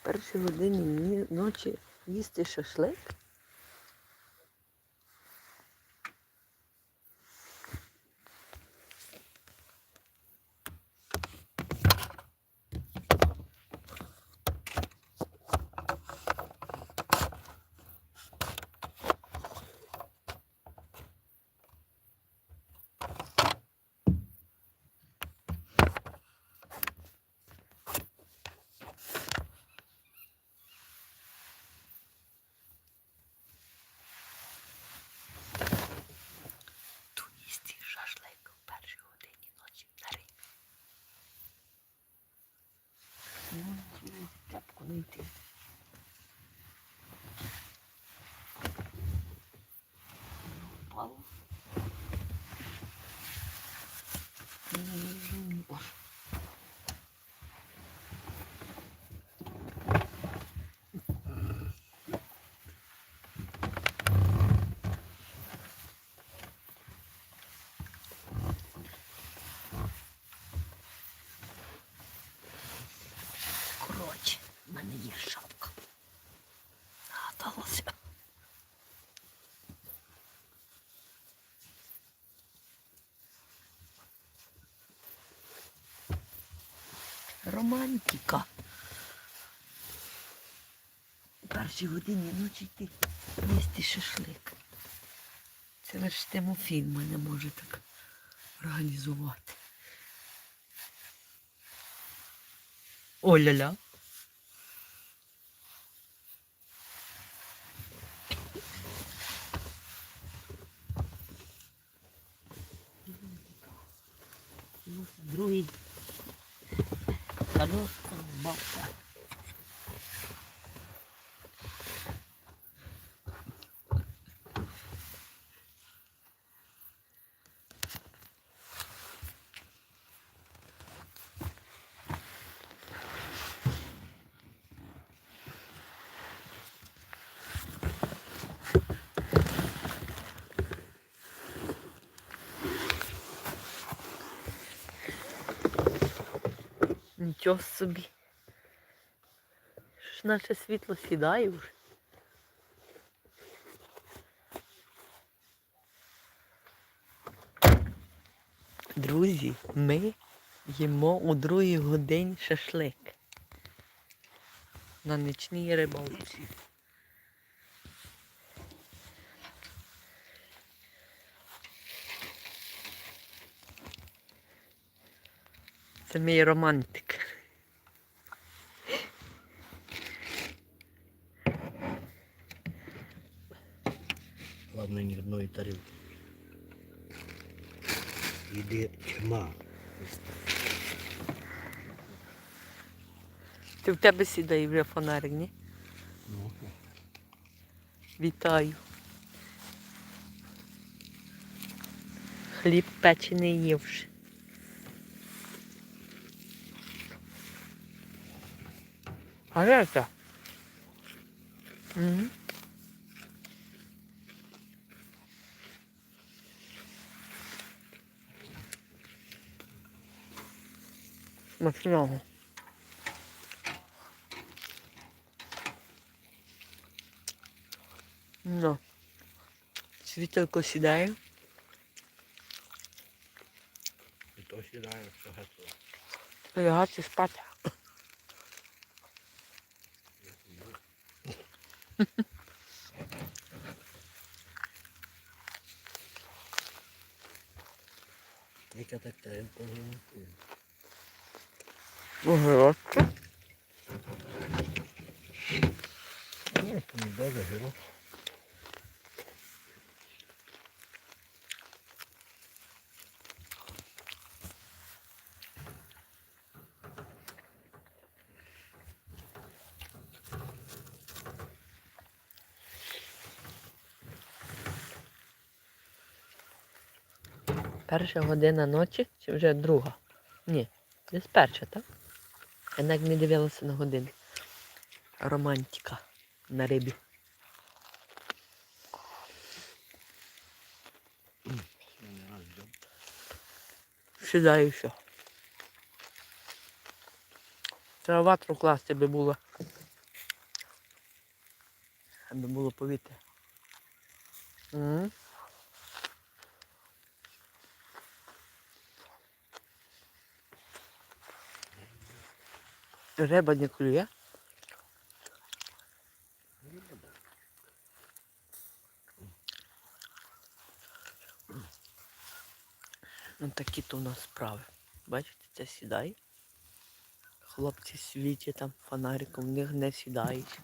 першій годині ночі їсти шашлик. contenti. Романтика. У першій годині ночі йти їсти шашлик. Це лише Тимофій в мене може так організувати. Оля-ля. Другий. のこの Нічого собі. Що ж наше світло сідає вже. Друзі, ми їмо у другій годині шашлик. На нічній рибалці. Це мій романтик. Ти в тебе сідає вже фонарик, ні? Ну, Вітаю. Хліб печений є вже. А де це? Угу. Смачного. Vitor Cocidaio. Vitor Cocidaio, churrasco. Churrasco, espata. Tem que atacar o correio. O relógio. Перша година ночі чи вже друга? Ні, десь перша, так? Я навіть не дивилася на години. Романтика на рибі. Сідаю все. Треба ватру класти би було. аби було повітря. М. Риба не клює. Ну такі то у нас справи. Бачите, це сідає. Хлопці світять там фонариком, в них не сідають.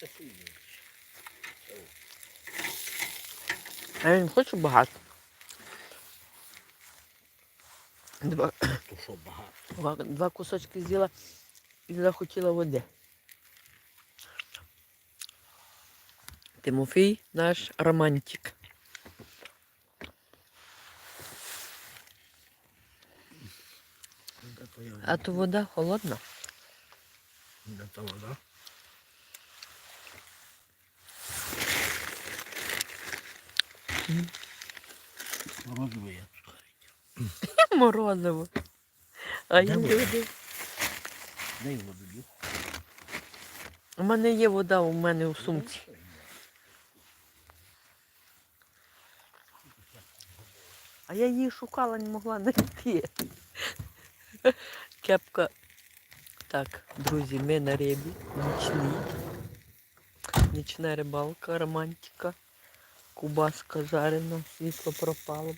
Це хуйня. Це о. А я не хочу багато. Два, То що багато? два, два кусочки з'їла і захотіла води. Тимофій наш романтик. Де то я? А то вода холодна. Де та вода? Морозиво я сухарить. Морозиво. А я люблю. Дай воду. У мене є вода у мене у сумці. А я її шукала, не могла знайти. Кепка. Так, друзі, ми на рибі. Нічні. Нічна рибалка, романтика. Кубаска жарена, світло пропало.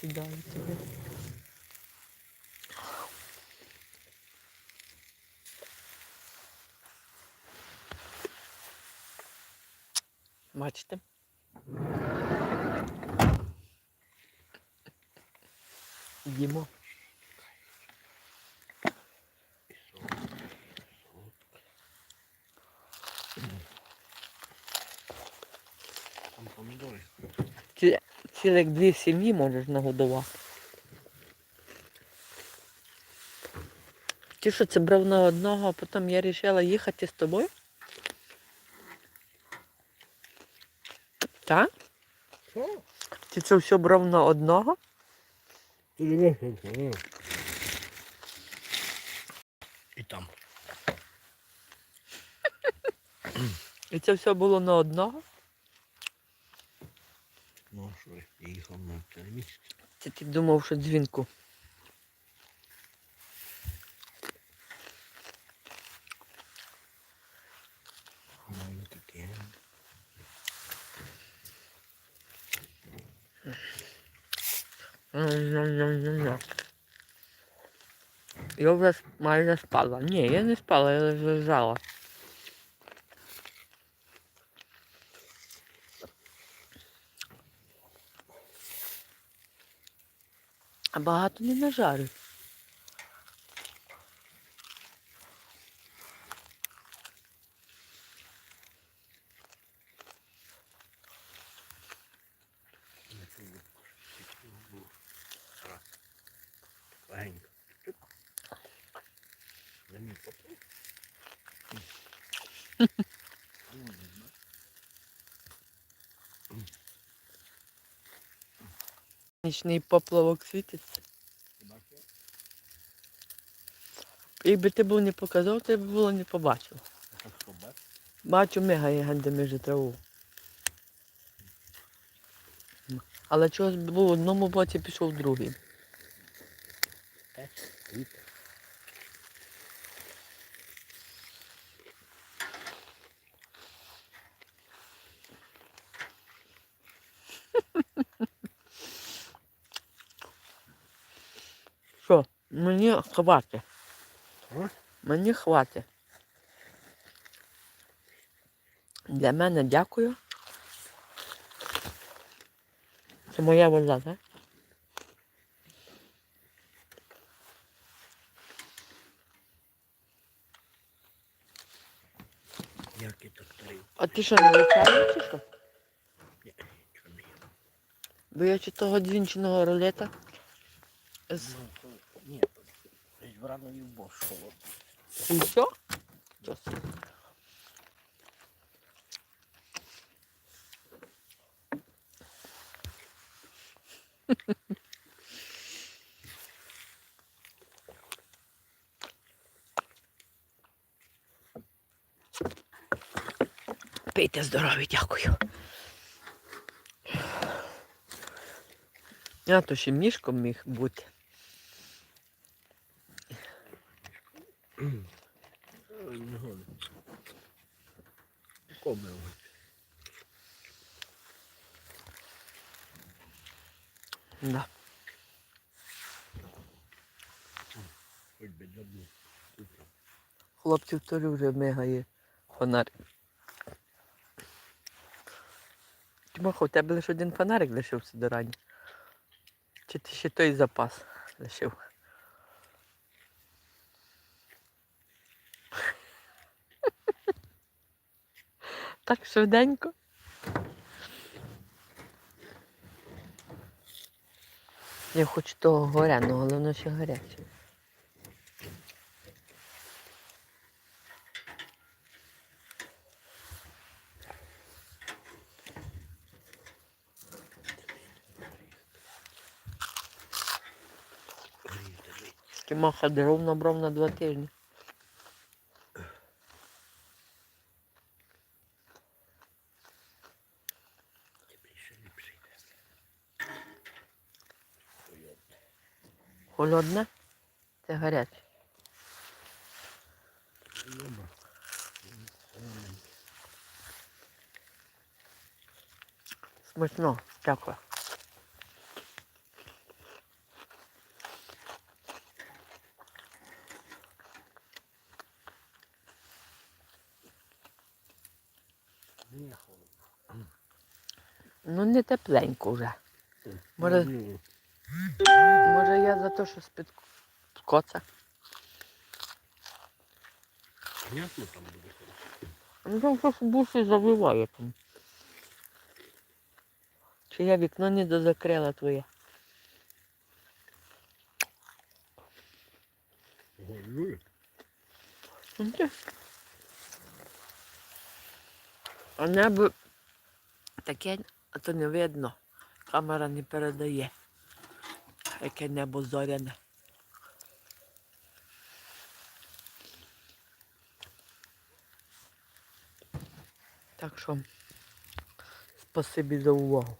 Сідаю туди. Бачите? Їмо. Там помідори. Ці- Цілих дві сім'ї можеш нагодувати. Ти що це брав на одного, а потім я вирішила їхати з тобою? Так? Ти це все брав на одного? Ти дивись, що це, І там. І це все було на одного? Ну, що я їхав на це місце. Це ти думав, що дзвінку. Ну, таке. Ням-ням-ням-ням. Я вже майже спала. Ні, я не спала, я лежала. А багато не нажарю. Не чую. Було. Раз. Легенько. Чук. Не мій попив. Ну, не знаю. Нічний поплавок світиться. Якби ти був не показав, ти б було не побачив. Бачу, мигає генде між траву. Але чогось був в одному боці, пішов в другий. Те, вітер. Що, мені хватить. Мені хватить. Для мене дякую. Це моя вода, так? А ти що, не вивчаєш чи що? Ні, нічого не є. Бо я чи того дзвінченого рулета З- Ну, десь врано і в борщ холодно. І все? Пийте здорові, дякую. Я то ще мішком міг бути. Не гони. Комив. Да. Би давно. Хлопців теж вже мигає фонарик. Тимоха, у тебе лише один фонарик лишився до рані. Чи ти ще той запас лишив? Так швиденько. Я хочу того горяного, але воно ще гаряче. Тимоха дров набрав на два тижні. Холодне? Це гаряче. Смачно, дякую. Ну не тепленько вже. Може- Може я за те, що з-під коца. Понятно там буде. Ну там щось бусі завиває там. Чи я вікно не дозакрила твоє? Горює. А небо таке, а то не видно. Камера не передає. Яке небо зоряне. Так що спасибі за увагу.